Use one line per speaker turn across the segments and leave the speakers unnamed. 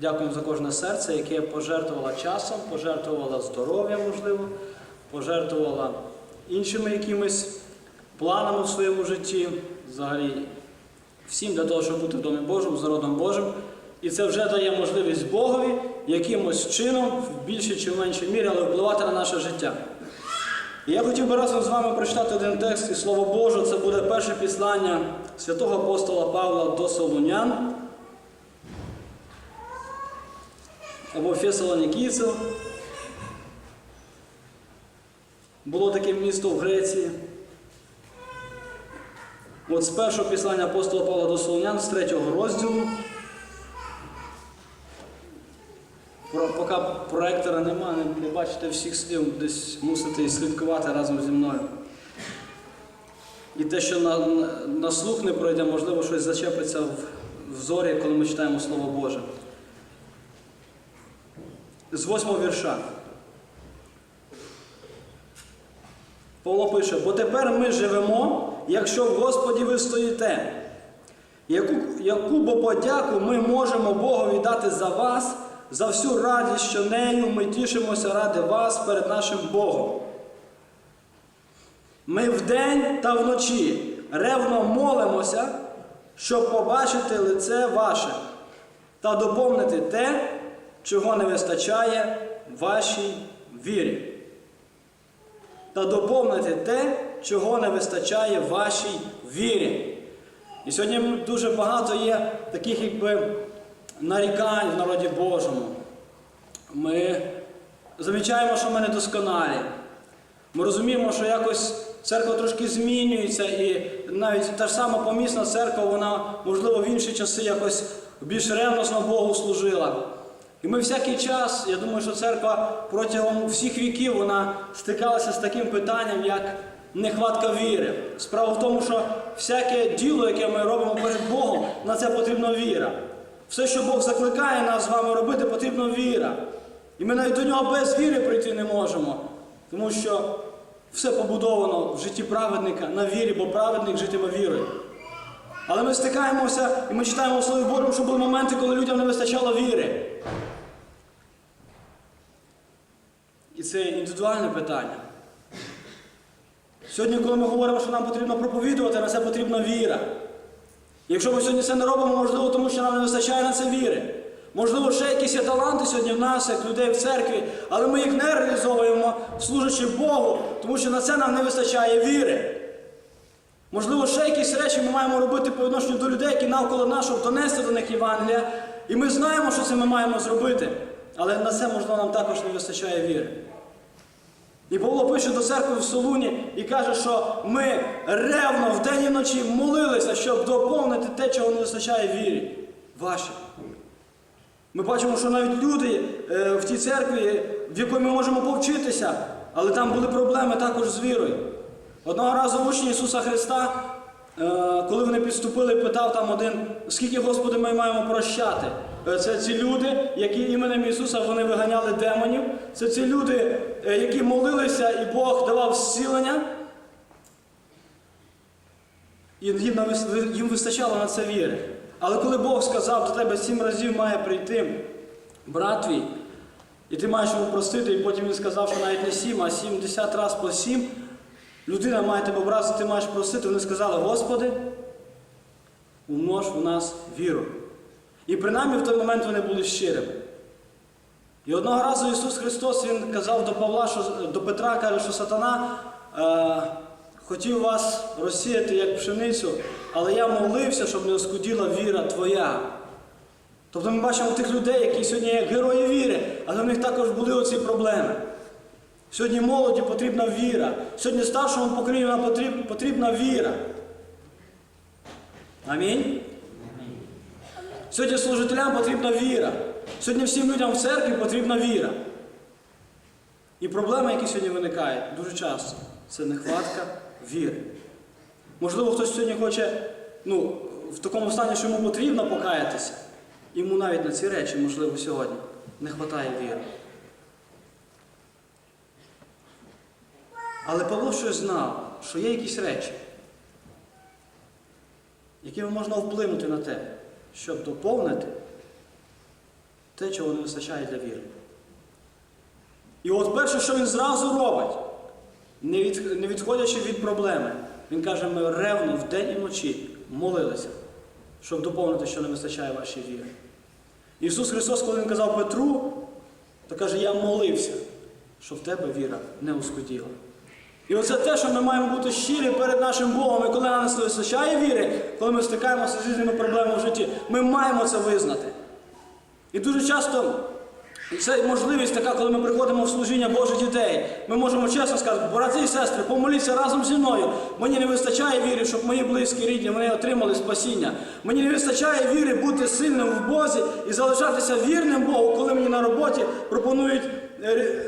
Дякуємо за кожне серце, яке пожертвувало часом, пожертвувало здоров'ям, можливо, пожертвувало іншими якимись планами в своєму житті, взагалі всім для того, щоб бути в Домі Божому, з народом Божим. І це вже дає можливість Богові якимось чином, в більшій чи в меншій мірі, але впливати на наше життя. І я хотів би разом з вами прочитати один текст і Слово Боже, це буде перше післання святого апостола Павла до Солунян або Фесалонікійців. Було таке місто в Греції. От з першого післання апостола Павла до Солонян, з третього розділу. Про, поки проектора нема, не, не бачите всіх слів, десь мусите слідкувати разом зі мною. І те, що на, на, на слух не пройде, можливо, щось зачепиться в, в зорі, коли ми читаємо Слово Боже. З восьмого вірша. Павло пише, бо тепер ми живемо, якщо в Господі ви стоїте. Яку, яку бо подяку ми можемо Богові дати за вас, за всю радість, що нею ми тішимося ради вас перед нашим Богом. Ми вдень та вночі ревно молимося, щоб побачити лице ваше та доповнити те, чого не вистачає вашій вірі. Та доповнити те, чого не вистачає вашій вірі. І сьогодні дуже багато є таких якби нарікань в народі Божому. Ми замічаємо, що ми недосконалі. Ми розуміємо, що якось церква трошки змінюється, і навіть та ж сама помісна церква, вона, можливо, в інші часи якось більш ревносно Богу служила. І ми всякий час, я думаю, що церква протягом всіх віків вона стикалася з таким питанням, як нехватка віри. Справа в тому, що всяке діло, яке ми робимо перед Богом, на це потрібна віра. Все, що Бог закликає нас з вами робити, потрібна віра. І ми навіть до нього без віри прийти не можемо, тому що все побудовано в житті праведника на вірі, бо праведник житиме вірою. Але ми стикаємося і ми читаємо Слові Божому, що були моменти, коли людям не вистачало віри. І це індивідуальне питання. Сьогодні, коли ми говоримо, що нам потрібно проповідувати, на це потрібна віра. Якщо ми сьогодні це не робимо, можливо, тому що нам не вистачає на це віри. Можливо, ще якісь є таланти сьогодні в нас, як людей в церкві, але ми їх не реалізовуємо, служачи Богу, тому що на це нам не вистачає віри. Можливо, ще якісь речі ми маємо робити по відношенню до людей, які навколо щоб донести до них Євангелія. І ми знаємо, що це ми маємо зробити. Але на це, можливо, нам також не вистачає віри. І Павло пише до церкви в Солуні і каже, що ми ревно вдень і вночі молилися, щоб доповнити те, чого не вистачає вірі. Ваші. Ми бачимо, що навіть люди е, в тій церкві, в якої ми можемо повчитися, але там були проблеми також з вірою. Одного разу учні Ісуса Христа, коли вони підступили, питав там один, скільки, Господи, ми маємо прощати. Е, Це ці люди, які іменем Ісуса вони виганяли демонів. Це ці люди, е, які молилися, і Бог давав зцілення. І їм, вистачало на це віри. Але коли Бог сказав, до тебе сім разів має прийти брат твій, і ти маєш йому простити, і потім він сказав, що навіть не сім, а сімдесят разів по сім, людина має тебе образити, ти маєш просити. Вони сказали, Господи, умнож у нас віру. І принаймні в той момент вони були щирими. І одного разу Ісус Христос Він казав до Павла, що, до Петра, каже, що сатана е, хотів вас розсіяти як пшеницю, але я молився, щоб не оскуділа віра твоя. Тобто ми бачимо тих людей, які сьогодні є герої віри, але в них також були оці проблеми. Сьогодні молоді потрібна віра. Сьогодні старшому поколінню потрібна віра. Амінь. Сьогодні служителям потрібна віра. Сьогодні всім людям в церкві потрібна віра. І проблеми, які сьогодні виникають дуже часто, це нехватка віри. Можливо, хтось сьогодні хоче ну, в такому стані, що йому потрібно покаятися. Йому навіть на ці речі, можливо, сьогодні не вистачає віри. Але Павло щось знав, що є якісь речі, якими можна вплинути на те, щоб доповнити те, чого не вистачає для віри. І от перше, що він зразу робить, не, від, не відходячи від проблеми, він каже, ми ревно вдень і вночі молилися, щоб доповнити, що не вистачає вашій вірі. Ісус Христос, коли Він казав Петру, то каже, я молився, щоб в тебе віра не ускуділа. І оце те, що ми маємо бути щирі перед нашим Богом, і коли нам не вистачає віри, коли ми стикаємося з різними проблемами в житті, ми маємо це визнати. І дуже часто це можливість така, коли ми приходимо в служіння Божих дітей. Ми можемо чесно сказати, брати і сестри, помоліться разом зі мною. Мені не вистачає віри, щоб мої близькі рідні вони отримали спасіння. Мені не вистачає віри бути сильним в Бозі і залишатися вірним Богу, коли мені на роботі пропонують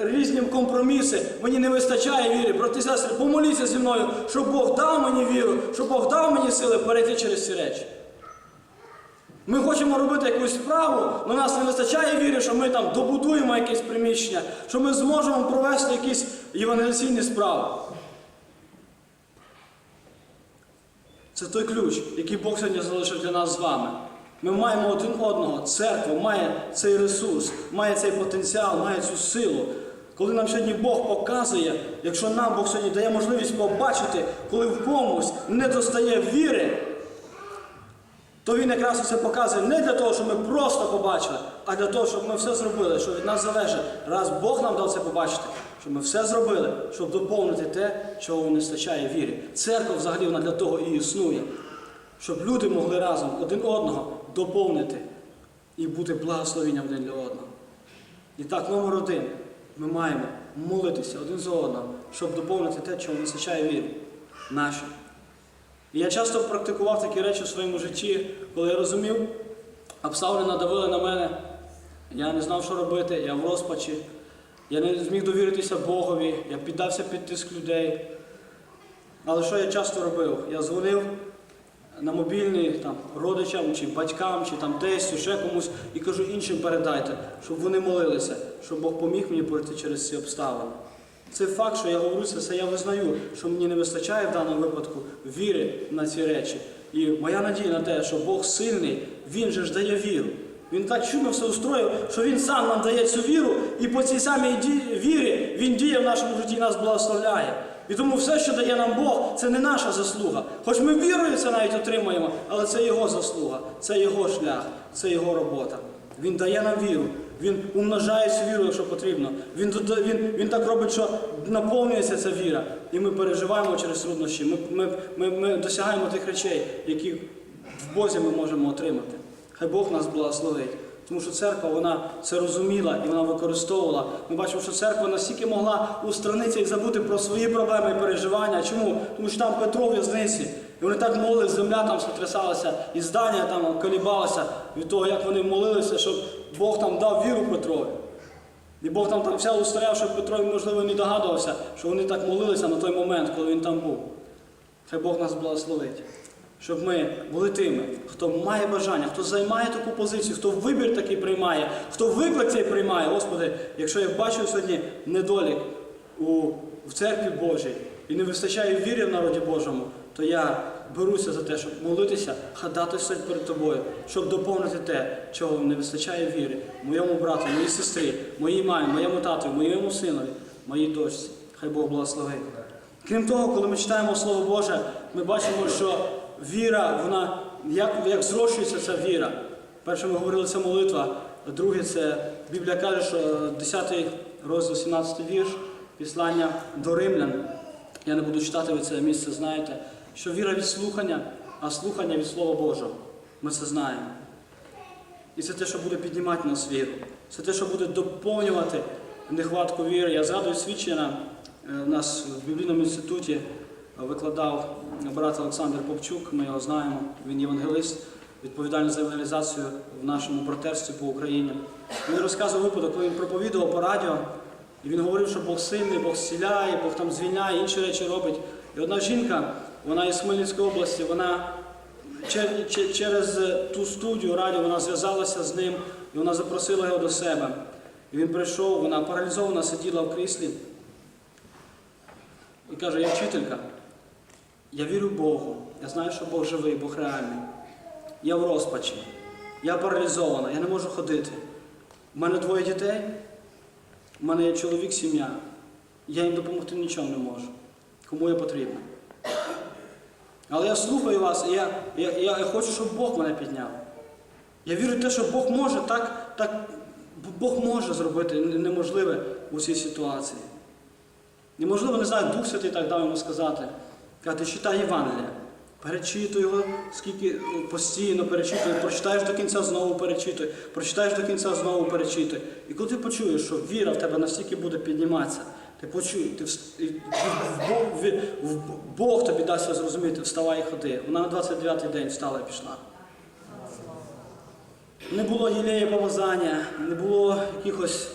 різні компроміси. Мені не вистачає віри. Брати сестри, помоліться зі мною, щоб Бог дав мені віру, щоб Бог дав мені сили перейти через ці речі. Ми хочемо робити якусь справу, але нас не вистачає віри, що ми там добудуємо якесь приміщення, що ми зможемо провести якісь євангелізаційні справи. Це той ключ, який Бог сьогодні залишив для нас з вами. Ми маємо один одного, церква має цей ресурс, має цей потенціал, має цю силу. Коли нам сьогодні Бог показує, якщо нам Бог сьогодні дає можливість побачити, коли в комусь не достає віри, то він якраз це показує не для того, щоб ми просто побачили, а для того, щоб ми все зробили, що від нас залежить. Раз Бог нам дав це побачити, щоб ми все зробили, щоб доповнити те, чого не вистачає вірі. Церква взагалі вона для того і існує, щоб люди могли разом один одного доповнити і бути благословенням один для одного. І так, номер один, ми маємо молитися один за одного, щоб доповнити те, чого вистачає вірі. Наші. І я часто практикував такі речі в своєму житті, коли я розумів, обставини надавили на мене, я не знав, що робити, я в розпачі, я не зміг довіритися Богові, я піддався під тиск людей. Але що я часто робив? Я дзвонив на мобільний там, родичам, чи батькам, чи там тестю, ще комусь, і кажу, іншим передайте, щоб вони молилися, щоб Бог поміг мені пройти через ці обставини. Це факт, що я говорю це, все я визнаю, що мені не вистачає в даному випадку віри на ці речі. І моя надія на те, що Бог сильний, Він же ж дає віру. Він так чудно все устроїв, що Він сам нам дає цю віру, і по цій самій вірі Він діє в нашому житті і нас благословляє. І тому все, що дає нам Бог, це не наша заслуга. Хоч ми вірою це навіть отримуємо, але це Його заслуга, це Його шлях, це Його робота. Він дає нам віру. Він умножає цю віру, якщо потрібно. Він, він, він так робить, що наповнюється ця віра. І ми переживаємо через труднощі. Ми, ми, ми, ми досягаємо тих речей, які в Бозі ми можемо отримати. Хай Бог нас благословить. Тому що церква вона це розуміла і вона використовувала. Ми бачимо, що церква настільки могла устранитися і забути про свої проблеми і переживання. Чому? Тому що там Петро в в'язниці. І вони так молились, земля там сотрясалася, і здання там колібалося від того, як вони молилися, щоб Бог там дав віру Петрові. І Бог там, там вся устаряв, щоб Петро, можливо, не догадувався, що вони так молилися на той момент, коли він там був. Хай Бог нас благословить. Щоб ми були тими, хто має бажання, хто займає таку позицію, хто вибір такий приймає, хто виклик цей приймає. Господи, якщо я бачу сьогодні недолік у, в церкві Божій і не вистачає віри в народі Божому, то я беруся за те, щоб молитися, ходатися перед тобою, щоб доповнити те, чого не вистачає віри моєму брату, моїй сестрі, моїй мамі, моєму тату, моєму синові, моїй дочці. Хай Бог благословить. Крім того, коли ми читаємо Слово Боже, ми бачимо, що віра, вона як, як зрощується ця віра. Перше, ми говорили, це молитва. Друге, це Біблія каже, що 10 розділ, 17 вірш, післання до римлян. Я не буду читати, ви це місце знаєте, що віра від слухання, а слухання від Слова Божого. Ми це знаємо. І це те, що буде піднімати нас віру. Це те, що буде доповнювати нехватку віри. Я згадую свідчення е, у нас в біблійному інституті е, викладав брат Олександр Попчук, ми його знаємо, він євангелист, відповідальний за евангелізацію в нашому братерстві по Україні. Він розказував випадок, коли він проповідував по радіо, і він говорив, що Бог сильний, Бог зціляє, Бог там звільняє, інші речі робить. І одна жінка, вона із Хмельницької області, вона Чер- че- Через ту студію радіо вона зв'язалася з ним і вона запросила його до себе. І він прийшов, вона паралізована, сиділа в кріслі і каже: я вчителька, я вірю Богу, я знаю, що Бог живий, Бог реальний. Я в розпачі, я паралізована, я не можу ходити. У мене двоє дітей, у мене є чоловік, сім'я. Я їм допомогти нічого не можу. Кому я потрібен. Але я слухаю вас, і я, я, я, я хочу, щоб Бог мене підняв. Я вірю в те, що Бог може так, так Бог може зробити неможливе у цій ситуації. Неможливо, не знаю, Дух Святий так дав йому сказати. Каже, читай Євангелія. Перечитуй його, скільки ну, постійно перечитуй, прочитаєш до кінця, знову перечитуй, прочитаєш до кінця, знову перечитуй. І коли ти почуєш, що віра в тебе настільки буде підніматися, ти почуєш, ти в Бог тобі дасть зрозуміти, вставай і ходи. Вона на 29-й день встала і пішла. Не було гілеї помазання, не було якихось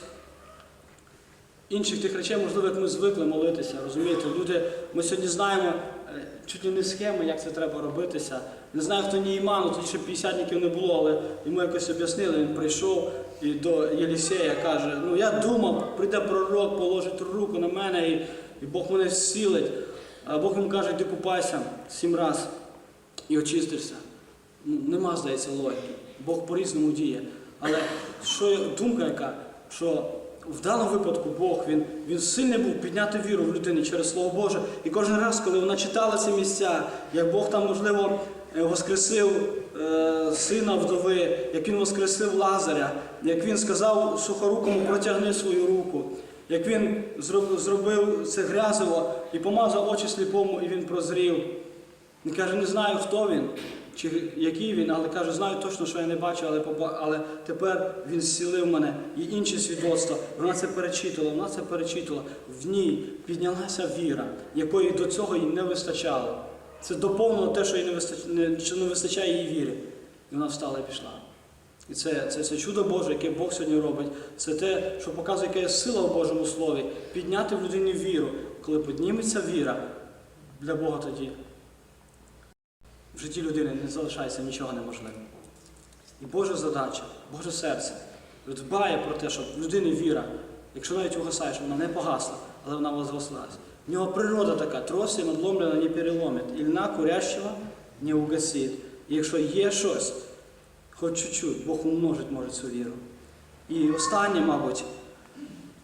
інших тих речей, можливо, як ми звикли молитися. Розумієте, люди, ми сьогодні знаємо е, чуть не схеми, як це треба робитися. Не знаю, хто ні іману, тоді ще п'ятдесятників не було, але йому якось об'яснили, він прийшов і до Єлісея каже, ну я думав, прийде пророк, положить руку на мене і, і Бог мене зцілить. А Бог йому каже, йди купайся сім раз і очистишся. Ну, Нема, здається, логіки. Бог по-різному діє. Але що думка яка, що в даному випадку Бог він, він сильний був підняти віру в людини через Слово Боже. І кожен раз, коли вона читала ці місця, як Бог там, можливо, е, воскресив е, сина вдови, як він воскресив Лазаря, як він сказав сухорукому протягни свою руку, як він зроб- зробив це грязово і помазав очі сліпому, і він прозрів. Він каже, не знаю, хто він, чи який він, але каже, знаю точно, що я не бачу, але, але тепер він зцілив мене. І інші свідоцтва. Вона це перечитала, вона це перечитала. В ній піднялася віра, якої до цього їй не вистачало. Це доповнило те, що їй не вистачає, що не вистачає їй віри. І вона встала і пішла. І це, це, це чудо Боже, яке Бог сьогодні робить. Це те, що показує, яка є сила в Божому Слові. Підняти в людині віру. Коли підніметься віра, для Бога тоді в житті людини не залишається нічого неможливого. І Божа задача, Боже серце дбає про те, щоб в людини віра, якщо навіть угасає, щоб вона не погасла, але вона возвослась. В нього природа така, тросі надломлена не переломить, і льна курящого не угасить. І якщо є щось, хоч чуть-чуть, Бог умножить може цю віру. І останнє, мабуть,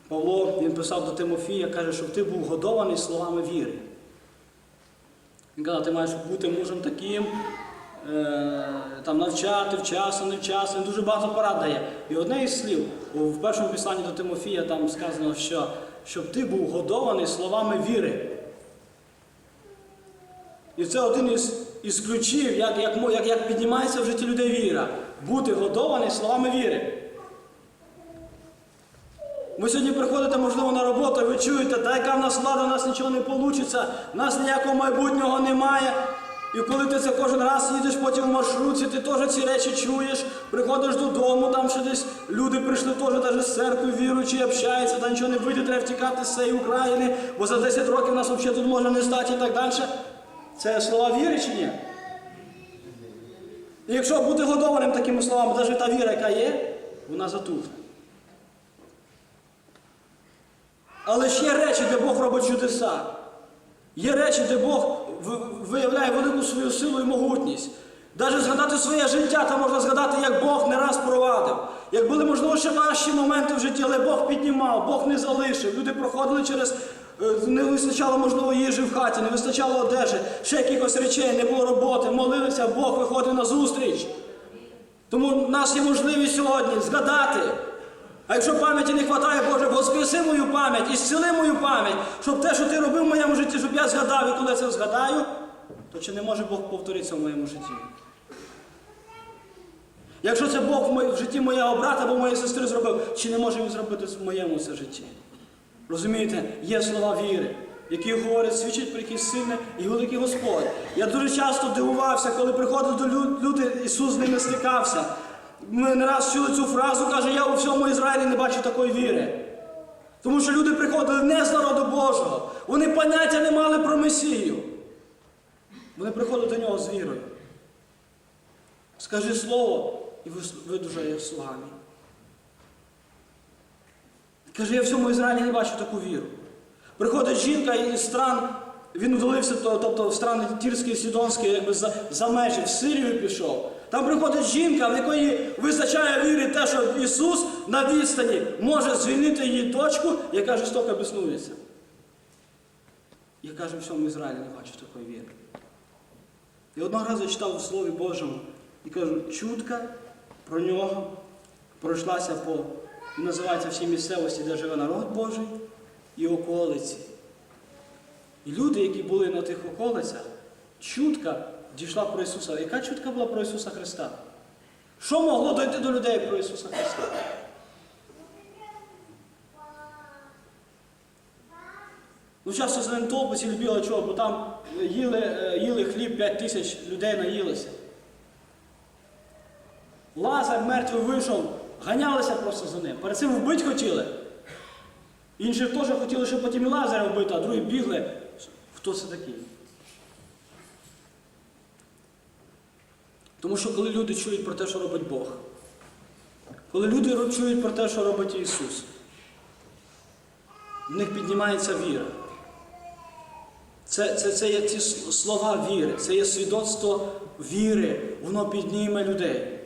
Павло він писав до Тимофія, каже, щоб ти був годований словами віри. Він каже, ти маєш бути мужем таким, е, там навчати вчасно, невчасно, він дуже багато порад дає. І одне із слів в першому післанні до Тимофія там сказано, що щоб ти був годований словами віри. І це один із, із ключів, як, як, як, як піднімається в житті людей віра. Бути годований словами віри. Ви сьогодні приходите, можливо, на роботу, ви чуєте, та яка в нас влада, у нас нічого не вийде, в нас ніякого майбутнього немає. І коли ти це кожен раз їдеш потім в маршрутці, ти теж ці речі чуєш, приходиш додому, там ще десь люди прийшли теж навіть з церкви віруючі, общаються, та нічого не вийде, треба втікати з цієї України, бо за 10 років нас взагалі тут може не стати і так далі. Це слова віри чи ні? І якщо бути годованим такими словами, навіть та віра, яка є, вона затухне. Але ж є речі, де Бог робить чудеса. Є речі, де Бог виявляє велику свою силу і могутність. Навіть згадати своє життя, там можна згадати, як Бог не раз провадив. Як були, можливо, ще важчі моменти в житті, але Бог піднімав, Бог не залишив. Люди проходили через. е, Не вистачало, можливо, їжі в хаті, не вистачало одежі, ще якихось речей, не було роботи, молилися, Бог виходив на зустріч. Тому в нас є можливість сьогодні згадати. А якщо пам'яті не вистачає, Боже, воскреси мою пам'ять і зціли мою пам'ять, щоб те, що ти робив в моєму житті, щоб я згадав, і коли це згадаю, то чи не може Бог повторитися в моєму житті? Якщо це Бог в житті моєго брата або моєї сестри зробив, чи не може він зробити в моєму це житті? Розумієте, є слова віри, які говорять, свідчать про якийсь сильний і великий Господь. Я дуже часто дивувався, коли приходив до лю- люди, Ісус з ними стикався. Ми не раз чули цю фразу, каже, я у всьому Ізраїлі не бачу такої віри. Тому що люди приходили не з народу Божого. Вони поняття не мали про Месію. Вони приходили до нього з вірою. Скажи слово, і видужає слугами. Каже, я в всьому Ізраїлі не бачу таку віру. Приходить жінка із стран, він удалився, тобто в страни Тірські і якби за, за межі, в Сирію пішов. Там приходить жінка, в якої вистачає віри те, що Ісус на відстані може звільнити її дочку, яка жорстоко біснується. Я кажу, в всьому Ізраїлі не бачу такої віри. І одного разу я читав у Слові Божому і кажу, чутка про нього пройшлася по, називається всій місцевості, де живе народ Божий, і околиці. І люди, які були на тих околицях, чутка дійшла про Ісуса. Яка чутка була про Ісуса Христа? Що могло дойти до людей про Ісуса Христа? Ну, часто зелентопиці любили чого, бо там їли, е, їли хліб 5 тисяч людей наїлися. Лазар мертвий вийшов, ганялися просто за ним. Перед цим вбити хотіли. Інші теж хотіли, щоб потім і Лазаря вбити, а другі бігли. Хто це такий? Тому що коли люди чують про те, що робить Бог, коли люди чують про те, що робить Ісус, в них піднімається віра. Це, це, це є ті слова віри, це є свідоцтво віри, воно підніме людей.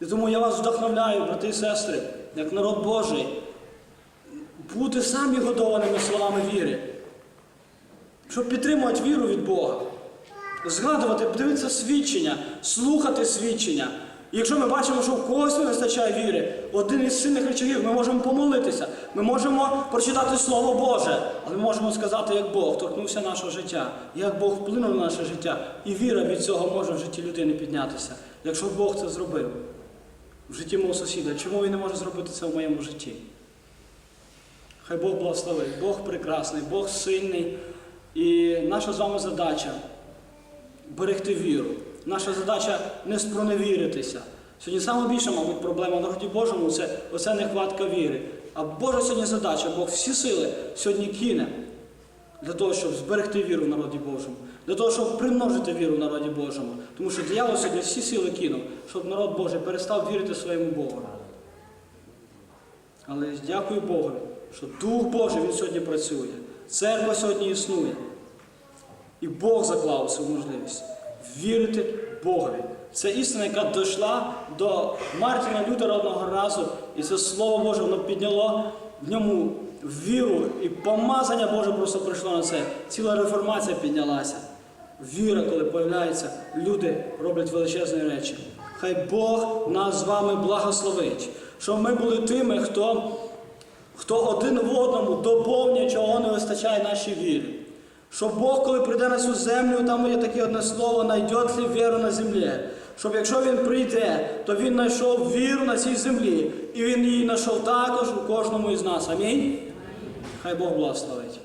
І тому я вас вдохновляю, брати і сестри, як народ Божий, бути самі годованими словами віри, щоб підтримувати віру від Бога. Згадувати, дивитися свідчення, слухати свідчення. І якщо ми бачимо, що в когось не вистачає віри, один із сильних речагів, ми можемо помолитися, ми можемо прочитати Слово Боже, але ми можемо сказати, як Бог торкнувся нашого життя, як Бог вплинув на наше життя. І віра від цього може в житті людини піднятися, якщо Бог це зробив в житті мого сусіда. Чому він не може зробити це в моєму житті? Хай Бог благословить, Бог прекрасний, Бог сильний. І наша з вами задача берегти віру. Наша задача не спроневіритися. Сьогодні найбільша, мабуть, проблема в народі Божому це оця нехватка віри. А Божа сьогодні задача, Бог всі сили сьогодні кине для того, щоб зберегти віру в народі Божому, для того, щоб примножити віру в народі Божому. Тому що диявол сьогодні всі сили кинув, щоб народ Божий перестав вірити своєму Богу. Але дякую Богу, що Дух Божий він сьогодні працює. Церква сьогодні існує. І Бог заклав цю можливість вірити Богові. Це істина, яка дійшла до Мартіна Лютера одного разу, і це Слово Боже воно підняло в ньому віру і помазання Боже просто прийшло на це. Ціла реформація піднялася. Віра, коли появляється, люди роблять величезні речі. Хай Бог нас з вами благословить, щоб ми були тими, хто, хто один в одному доповнює, чого не вистачає нашій вірі. Щоб Бог, коли прийде на цю землю, там є таке одне слово, найдет ли віру на землі. Щоб якщо він прийде, то він знайшов віру на цій землі. І він її знайшов також у кожному із нас. Амінь. Хай Бог благословить.